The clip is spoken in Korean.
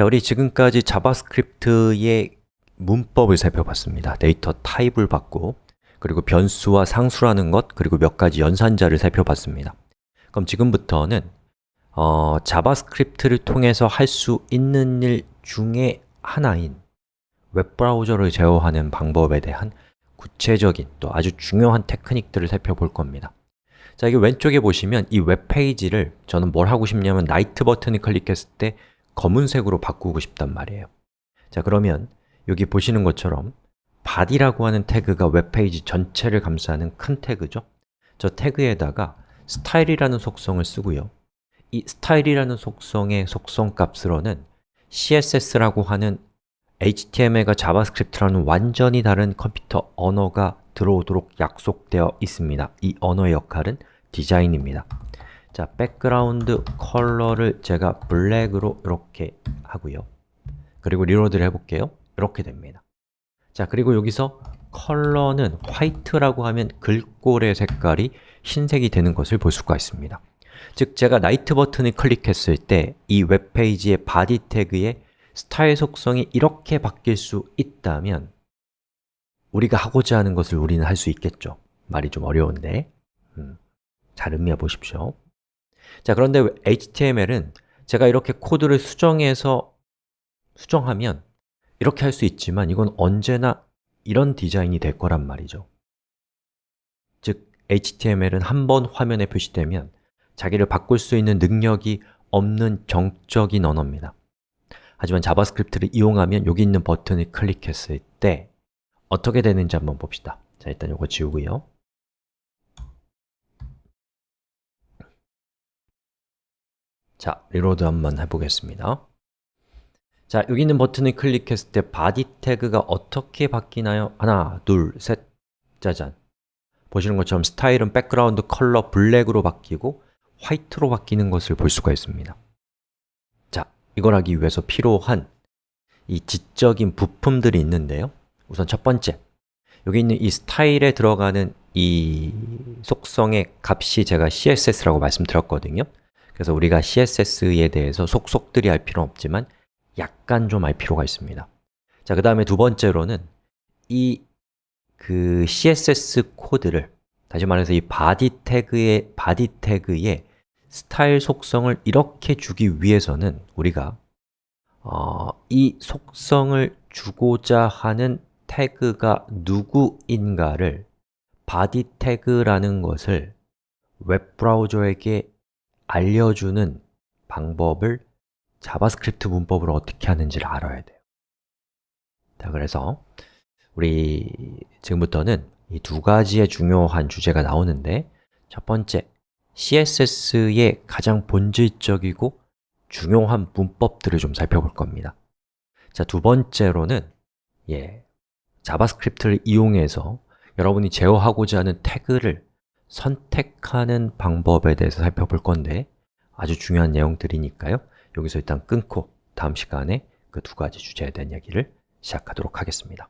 자, 우리 지금까지 자바스크립트의 문법을 살펴봤습니다. 데이터 타입을 받고 그리고 변수와 상수라는 것, 그리고 몇 가지 연산자를 살펴봤습니다. 그럼 지금부터는 어, 자바스크립트를 통해서 할 수 있는 일 중에 하나인 웹브라우저를 제어하는 방법에 대한 구체적인 또 아주 중요한 테크닉들을 살펴볼 겁니다. 자, 여기 왼쪽에 보시면 이 웹페이지를 저는 뭘 하고 싶냐면 나이트 버튼을 클릭했을 때 검은색으로 바꾸고 싶단 말이에요. 자, 그러면 여기 보시는 것처럼 body라고 하는 태그가 웹페이지 전체를 감싸는 큰 태그죠. 저 태그에다가 스타일이라는 속성을 쓰고요. 이 스타일이라는 속성의 속성 값으로는 CSS라고 하는 HTML과 자바스크립트라는 완전히 다른 컴퓨터 언어가 들어오도록 약속되어 있습니다. 이 언어의 역할은 디자인입니다. 자, 백그라운드 컬러를 제가 블랙으로 이렇게 하고요. 그리고 리로드를 해볼게요. 이렇게 됩니다. 자, 그리고 여기서 컬러는 화이트라고 하면 글꼴의 색깔이 흰색이 되는 것을 볼 수가 있습니다. 즉, 제가 나이트 버튼을 클릭했을 때 이 웹페이지의 바디 태그의 스타일 속성이 이렇게 바뀔 수 있다면 우리가 하고자 하는 것을 우리는 할 수 있겠죠. 말이 좀 어려운데 음, 잘 음미해 보십시오. 자, 그런데 HTML은 제가 이렇게 코드를 수정해서 수정하면 이렇게 할 수 있지만 이건 언제나 이런 디자인이 될 거란 말이죠. 즉, HTML은 한 번 화면에 표시되면 자기를 바꿀 수 있는 능력이 없는 정적인 언어입니다. 하지만 자바스크립트를 이용하면 여기 있는 버튼을 클릭했을 때 어떻게 되는지 한번 봅시다. 자, 일단 이거 지우고요. 자, 리로드 한번 해보겠습니다. 자, 여기 있는 버튼을 클릭했을 때 바디 태그가 어떻게 바뀌나요? 하나, 둘, 셋, 짜잔 보시는 것처럼 스타일은 백그라운드 컬러 블랙으로 바뀌고 화이트로 바뀌는 것을 볼 수가 있습니다. 자, 이걸 하기 위해서 필요한 이 지적인 부품들이 있는데요. 우선 첫 번째, 여기 있는 이 스타일에 들어가는 이 속성의 값이 제가 CSS라고 말씀드렸거든요. 그래서 우리가 CSS에 대해서 속속들이 알 필요는 없지만 약간 좀 알 필요가 있습니다. 자, 그 다음에 두 번째로는 이 그 CSS 코드를 다시 말해서 이 body 태그의 body 태그의 스타일 속성을 이렇게 주기 위해서는 우리가 어, 이 속성을 주고자 하는 태그가 누구인가를 body 태그라는 것을 웹 브라우저에게 알려주는 방법을 자바스크립트 문법으로 어떻게 하는지를 알아야 돼요. 자, 그래서 우리 지금부터는 이 두 가지의 중요한 주제가 나오는데 첫 번째, CSS의 가장 본질적이고 중요한 문법들을 좀 살펴볼 겁니다. 자, 두 번째로는 예, 자바스크립트를 이용해서 여러분이 제어하고자 하는 태그를 선택하는 방법에 대해서 살펴볼 건데 아주 중요한 내용들이니까요. 여기서 일단 끊고 다음 시간에 그 두 가지 주제에 대한 이야기를 시작하도록 하겠습니다.